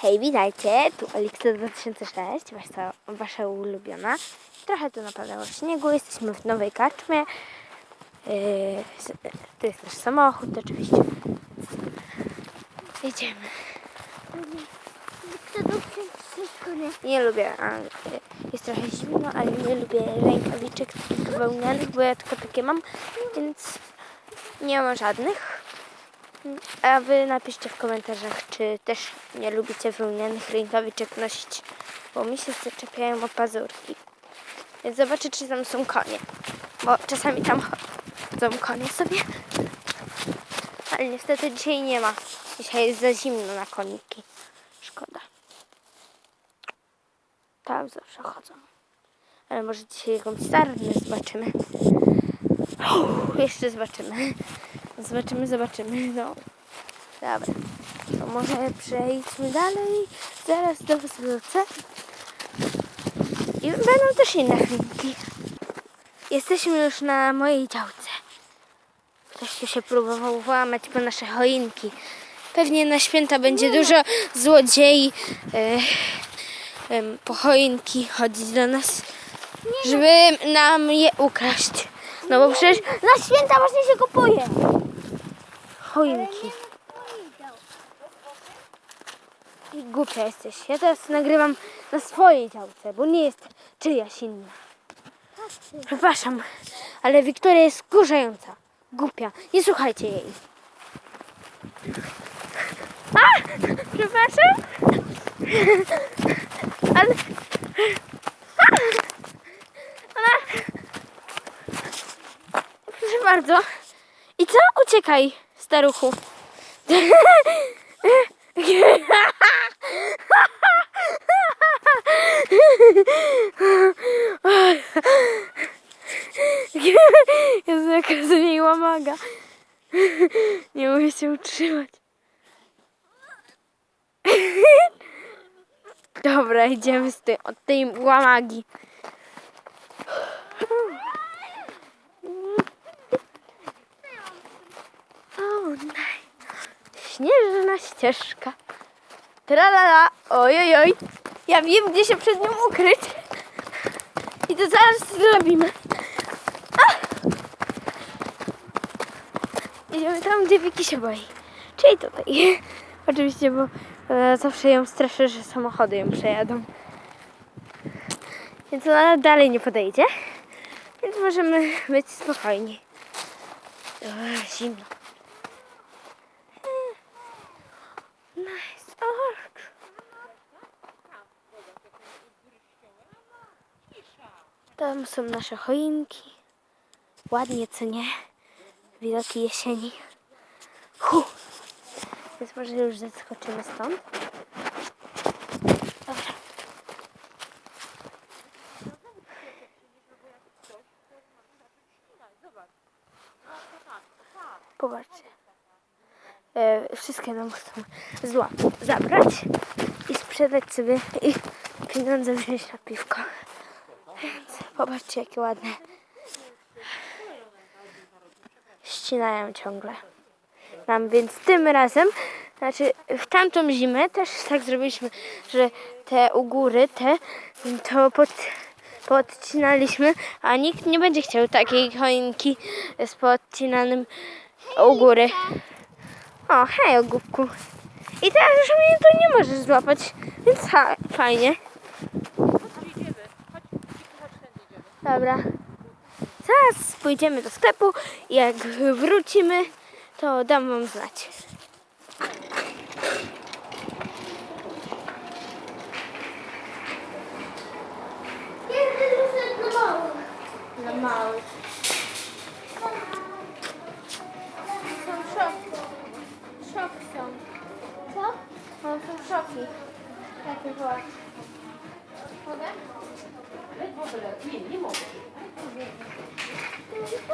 Hej, witajcie, tu Elixir 2006, wasza, wasza ulubiona. Trochę tu napadało śniegu, jesteśmy w nowej karczmie. Yy, to jest nasz samochód oczywiście. Jedziemy. Nie? Lubię, y, jest trochę zimno, ale nie lubię rękawiczek takich wełnianych, bo ja tylko takie mam, więc nie mam żadnych. A wy napiszcie w komentarzach, czy też nie lubicie wełnianych rękawiczek nosić, bo mi się zaczepiają o pazurki. Więc zobaczę, czy tam są konie, bo czasami tam chodzą konie sobie. Ale niestety dzisiaj nie ma. Dzisiaj jest za zimno na koniki. Szkoda. Tam zawsze chodzą. Ale może dzisiaj jakąś sarnę zobaczymy. Uff, jeszcze zobaczymy. Zobaczymy, zobaczymy. No. Dobra. To może przejdźmy dalej. Zaraz do was wrócę. I będą też inne chwilki. Jesteśmy już na mojej działce. Ktoś tu się próbował włamać po nasze choinki. Pewnie na święta będzie dużo złodziei. E, em, po choinki chodzić do nas, żeby nam je ukraść. No bo przecież na święta właśnie się kupuje. Choinki. I głupia jesteś. Ja teraz nagrywam na swojej działce, bo nie jest czyjaś inna. Przepraszam, ale Wiktoria jest wkurzająca. Głupia. Nie słuchajcie jej. A! Przepraszam. Ale... Ona... Proszę bardzo. I co? Uciekaj, staruchu. Jezu, jaka z niej. Nie mogę się utrzymać. Dobra, idziemy z tej, od tej łamagi. Śnieżna ścieżka. Tralala, oj, oj. Ja wiem, gdzie się przed nią ukryć. I to zaraz zrobimy. A! Idziemy tam, gdzie Wiki się boi. Czyli tutaj. Oczywiście, bo e, zawsze ją straszę, że samochody ją przejadą. Więc ona dalej nie podejdzie. Więc możemy być spokojni. Zimno. Tam są nasze choinki. Ładnie, co nie? Widoki jesieni. Huh. Więc może już zeskoczymy stąd. Dobra. Popatrzcie. E, wszystkie nam chcą zła zabrać i sprzedać sobie i pieniądze wziąć na piwko. Popatrzcie, jakie ładne. Ścinają ciągle więc tym razem, znaczy w tamtą zimę też tak zrobiliśmy, że te u góry, te, to pod, podcinaliśmy, a nikt nie będzie chciał takiej choinki z podcinanym u góry. O, hej, ogórku. I teraz już mnie tu nie możesz złapać, więc ha, fajnie. Dobra. Zaraz pójdziemy do sklepu i jak wrócimy, to dam wam znać. Kiedy muszę do mały? Na mały. Są szoki. Szoki są. Co? No, są szoki. Takie była. Mogę? Nie, nie mogę. Ale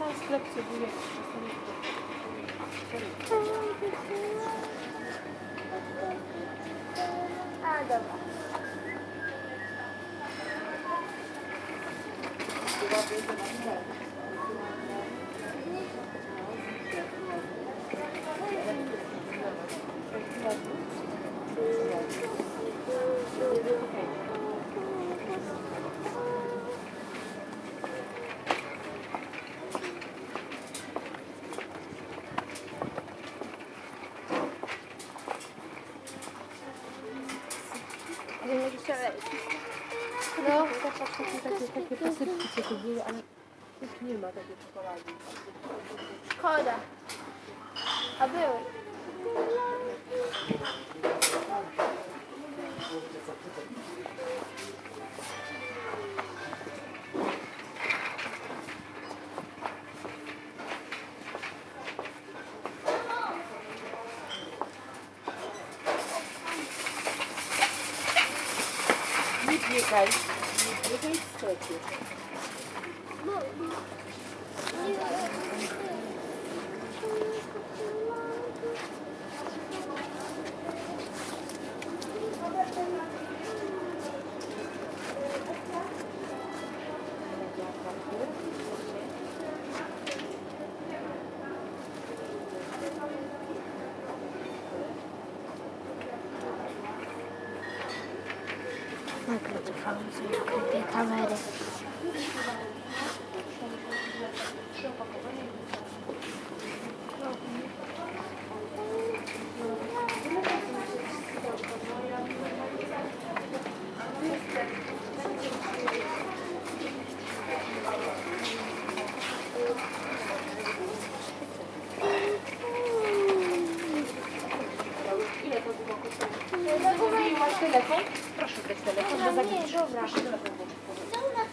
To jest ten sam sklep, co był jak No, takie, takie, takie posypki, co tu były, ale już nie ma takiej czekolady. Szkoda. A były. Nie biegaj, nie biegaj w カメラで。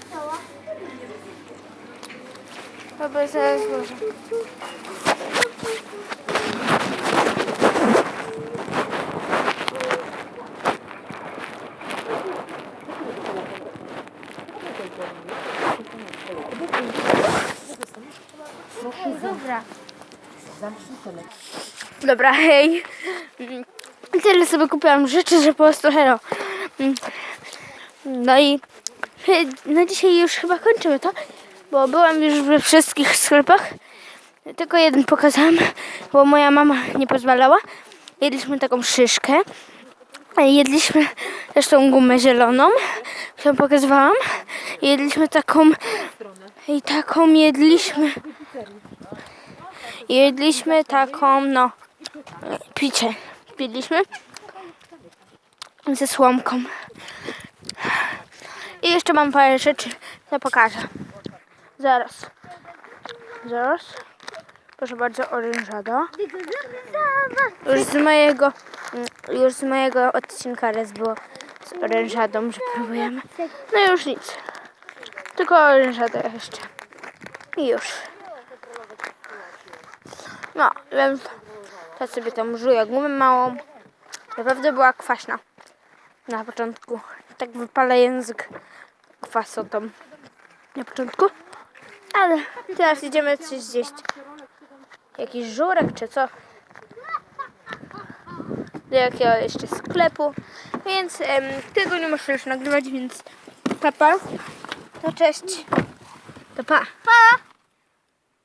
Stała? Dobra, zaraz złożę. Dobra. Dobra, hej. Tyle sobie kupiłam rzeczy, że po prostu hello. No i na dzisiaj już chyba kończymy to, bo byłam już we wszystkich sklepach. Tylko jeden pokazałam, bo moja mama nie pozwalała. Jedliśmy taką szyszkę. Jedliśmy też tą gumę zieloną, którą pokazywałam. Jedliśmy taką i taką jedliśmy. Jedliśmy taką, no, picie. Piliśmy ze słomką. I jeszcze mam parę rzeczy, to pokażę. Zaraz. Zaraz. Proszę bardzo, orężada. Już z mojego, mm, już z mojego odcinka raz było z orężadą, że próbujemy. No już nic. Tylko orężada jeszcze. I już. No, więc to sobie tam żuję gumę małą. Naprawdę była kwaśna. Na początku. Tak wypala język kwasotą. Na początku. Ale teraz idziemy coś zjeść. Jakiś żurek czy co. Do jakiego jeszcze sklepu. Więc em, tego nie muszę już nagrywać, więc papa. To cześć. To pa. Pa!